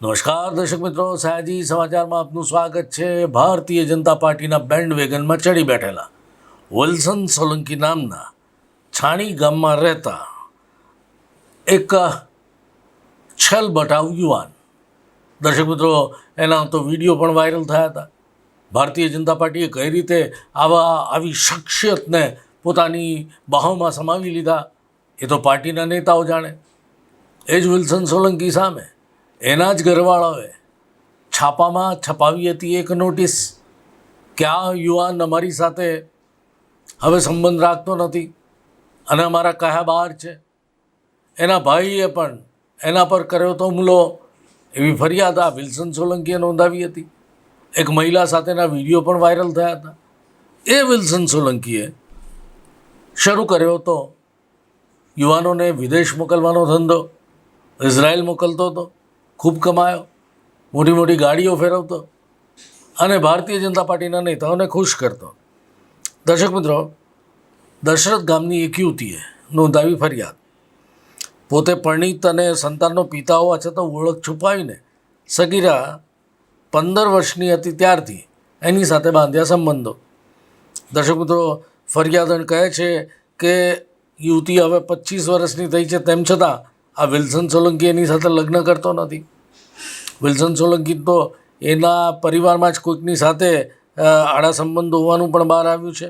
નમસ્કાર, દર્શક મિત્રો. સયાજી સમાચારમાં આપનું સ્વાગત છે. ભારતીય જનતા પાર્ટીના બેન્ડ વેગનમાં ચડી બેઠેલા વિલ્સન સોલંકી નામના છાણી ગામમાં રહેતા એક છેલ બટાવ યુવાન. દર્શક મિત્રો, એના તો વીડિયો પણ વાયરલ થયા હતા. ભારતીય જનતા પાર્ટીએ કઈ રીતે આવા આવી શખ્સિયતને પોતાની બાહોમાં સમાવી લીધા, એ તો પાર્ટીના નેતાઓ જાણે. એ જ વિલ્સન સોલંકી સામે એના જ ઘરવાળાઓએ છાપામાં છપાવી હતી એક નોટિસ કે આ યુવાન અમારી સાથે હવે સંબંધ રાખતો નથી અને અમારા કહ્યા બહાર છે. એના ભાઈએ પણ એના પર કર્યો તો હુમલો એવી ફરિયાદ આ વિલ્સન સોલંકીએ નોંધાવી હતી. એક મહિલા સાથેના વીડિયો પણ વાયરલ થયા હતા. એ વિલ્સન સોલંકીએ શરૂ કર્યો હતો યુવાનોને વિદેશ મોકલવાનો ધંધો, ઇઝરાયલ મોકલતો હતો. ખૂબ કમાયો. મોટી મોટી ગાડીઓ ફેરવતો. અને ભારતીય જનતા પાર્ટીના નેતાઓને ખુશ કરતો. દર્શક મિત્રો, દશરથ ગામની એક યુવતીએ નોંધાવી ફરિયાદ. પોતે પરિણીત અને સંતાનનો પિતા હોવા છતાં ઓળખ છુપાવીને સગીરા પંદર વર્ષની હતી ત્યારથી એની સાથે બાંધ્યા સંબંધો. દર્શક મિત્રો, ફરિયાદન કહે છે કે યુવતી હવે પચીસ વર્ષની થઈ છે તેમ છતાં આ વિલ્સન સોલંકી એની સાથે લગ્ન કરતો નથી. વિલ્સન સોલંકી તો એના પરિવારમાં જ કોઈકની સાથે આડા સંબંધ હોવાનું પણ બહાર આવ્યું છે.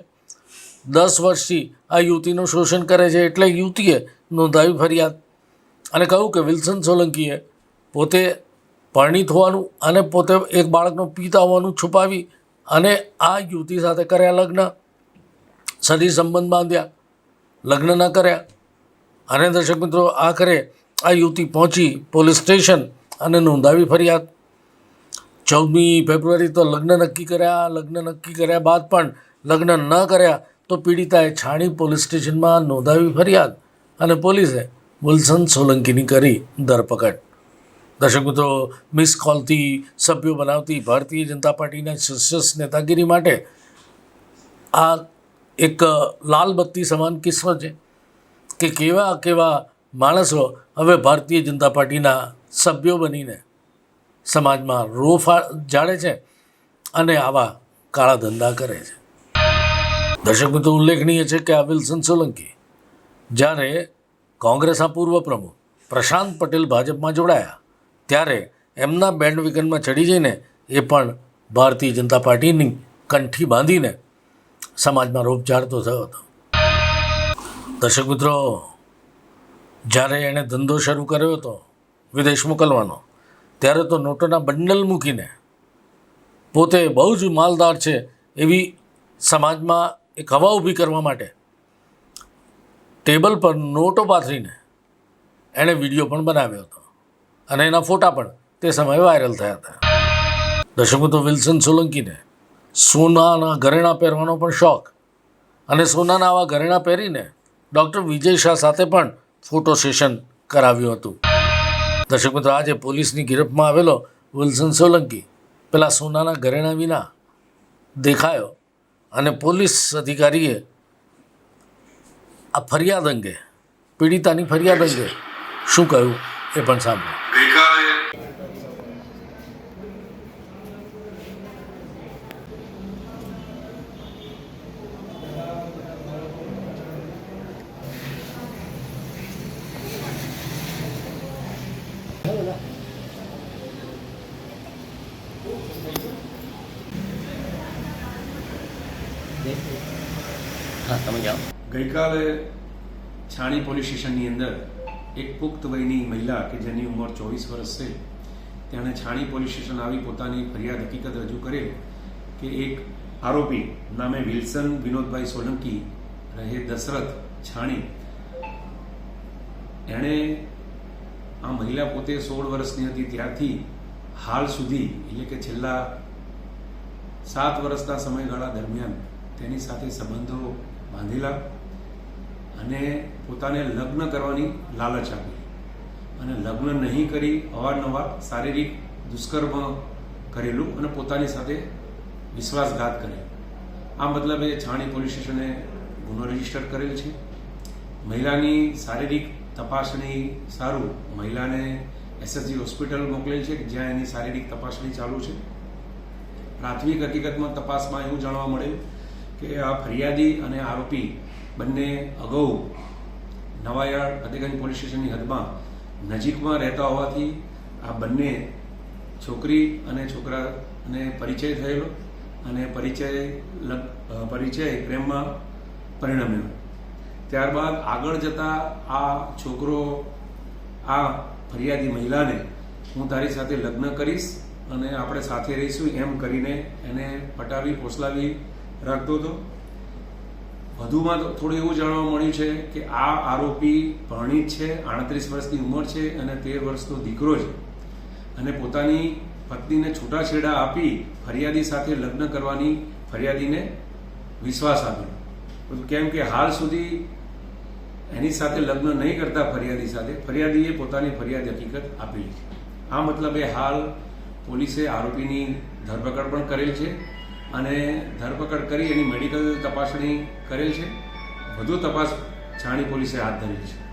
દસ વર્ષથી આ યુવતીનું શોષણ કરે છે એટલે યુવતીએ નોંધાવી ફરિયાદ. અને કહ્યું કે વિલ્સન સોલંકીએ પોતે પરણિત હોવાનું અને પોતે એક બાળકનો પિતા હોવાનું છુપાવી અને આ યુવતી સાથે કર્યા લગ્ન. સદી સંબંધ બાંધ્યા. લગ્ન ન કર્યા. અને દર્શક મિત્રો, આખરે આ યુવતી પહોંચી પોલીસ સ્ટેશન અને નોંધાવી ફરિયાદ. ચૌદમી ફેબ્રુઆરી તો લગ્ન નક્કી કર્યા, લગ્ન નક્કી કર્યા બાદ પણ લગ્ન ન કર્યા તો પીડિતાએ છાણી પોલીસ સ્ટેશનમાં નોંધાવી ફરિયાદ અને પોલીસે વિલ્સન સોલંકીની કરી ધરપકડ. દર્શક મિત્રો, મિસ કોલથી સભ્યો બનાવતી ભારતીય જનતા પાર્ટીના શિષ્યસ નેતાગીરી માટે આ એક લાલ બત્તી સમાન કિસ્સો છે. કે કેવા કેવા માણસો હવે ભારતીય જનતા પાર્ટીના સભ્યો બનીને સમાજમાં રોફ જાળે છે અને આવા કાળા ધંધા કરે છે. દર્શક મિત્રો ઉલ્લેખનીય છે કે આ વિલ્સન સોલંકી જ્યારે કોંગ્રેસના પૂર્વ પ્રમુખ પ્રશાંત પટેલ ભાજપમાં જોડાયા, ત્યારે એમના બેન્ડ વિકનમાં ચડી જઈને એ પણ ભારતીય જનતા પાર્ટીની કંઠી બાંધીને સમાજમાં રોપ ઝાડતો થયો હતો. દર્શક મિત્રો, જ્યારે એણે ધંધો શરૂ કર્યો હતો, વિદેશ મોકલવાનો, ત્યારે તો નોટોના બંડલ મૂકીને પોતે બહુ જ માલદાર છે એવી સમાજમાં એક હવા ઊભી કરવા માટે ટેબલ પર નોટો પાથરીને એણે વીડિયો પણ બનાવ્યો હતો. અને એના ફોટા પણ તે સમયે વાયરલ થયા હતા. દર્શકો તો વિલ્સન સોલંકીને સોનાના ઘરેણાં પહેરવાનો પણ શોખ અને સોનાના આવા ઘરેણાં પહેરીને ડૉક્ટર વિજય શાહ સાથે પણ ફોટો સેશન કરાવ્યું હતું. દર્શક મિત્રો, આજે પોલીસની ગિરફમાં આવેલો વિલ્સન સોલંકી પેલા સોનાના ઘરેણાં વિના દેખાયો અને પોલીસ અધિકારીએ આ ફરિયાદ અંગે, પીડિતાની ફરિયાદ અંગે શું કહ્યું એ પણ સાંભળો તમે જાઓ. ગઈકાલે છાણી પોલીસ સ્ટેશનની અંદર એક પુખ્ત વયની મહિલા કે જેની ઉંમર ચોવીસ વર્ષ છે, તેણે છાણી પોલીસ સ્ટેશન આવી પોતાની ફરિયાદ હકીકત રજૂ કરેલ કે એક આરોપી નામે વિલ્સન વિનોદભાઈ સોલંકી રહે દશરથ છાણી. એણે આ મહિલા પોતે સોળ વર્ષની હતી, ત્યારથી હાલ સુધી, એટલે કે છેલ્લા સાત વર્ષના સમયગાળા દરમિયાન તેની સાથે સંબંધો બાંધેલા અને પોતાને લગ્ન કરવાની લાલચ આપી. અને લગ્ન નહીં કરી અવારનવાર શારીરિક દુષ્કર્મ કરેલું અને પોતાની સાથે વિશ્વાસઘાત કરેલ આ મતલબે છાણી પોલીસ સ્ટેશને ગુનો રજિસ્ટર કરેલ છે. મહિલાની શારીરિક તપાસણી સારું મહિલાને એસએસજી હોસ્પિટલ મોકલેલ છે જ્યાં એની શારીરિક તપાસણી ચાલુ છે. પ્રાથમિક હકીકતમાં તપાસમાં એવું જાણવા મળેલ કે આ ફરિયાદી અને આરોપી બંને અગાઉ નવાયાળ ફતેગંજ પોલીસ સ્ટેશનની હદમાં નજીકમાં રહેતા હોવાથી આ બંને છોકરી અને છોકરાને પરિચય થયેલો અને પરિચય પરિચય પ્રેમમાં પરિણમ્યો. ત્યારબાદ આગળ જતા આ છોકરો, આ ફરિયાદી મહિલાને હું તારી સાથે લગ્ન કરીશ અને આપણે સાથે રહીશું એમ કરીને એને પટાવી, પોસલાવી રાખતો હતો. વધુમાં થોડું એવું જાણવા મળ્યું છે કે આ આરોપી પરણિત છે, આડત્રીસ વર્ષની ઉંમર છે અને તેર વર્ષનો દીકરો છે. અને પોતાની પત્નીને છૂટાછેડા આપી ફરિયાદી સાથે લગ્ન કરવાની ફરિયાદીને વિશ્વાસ આપ્યો. કેમ કે હાલ સુધી એની સાથે લગ્ન નહીં કરતા ફરિયાદી સાથે, ફરિયાદીએ પોતાની ફરિયાદ હકીકત આપેલી છે. આ મતલબે હાલ પોલીસે આરોપીની ધરપકડ પણ કરેલ છે. અને ધરપકડ કરી એની મેડિકલ તપાસણી કરેલ છે. વધુ તપાસ છાણી પોલીસે હાથ ધરી છે.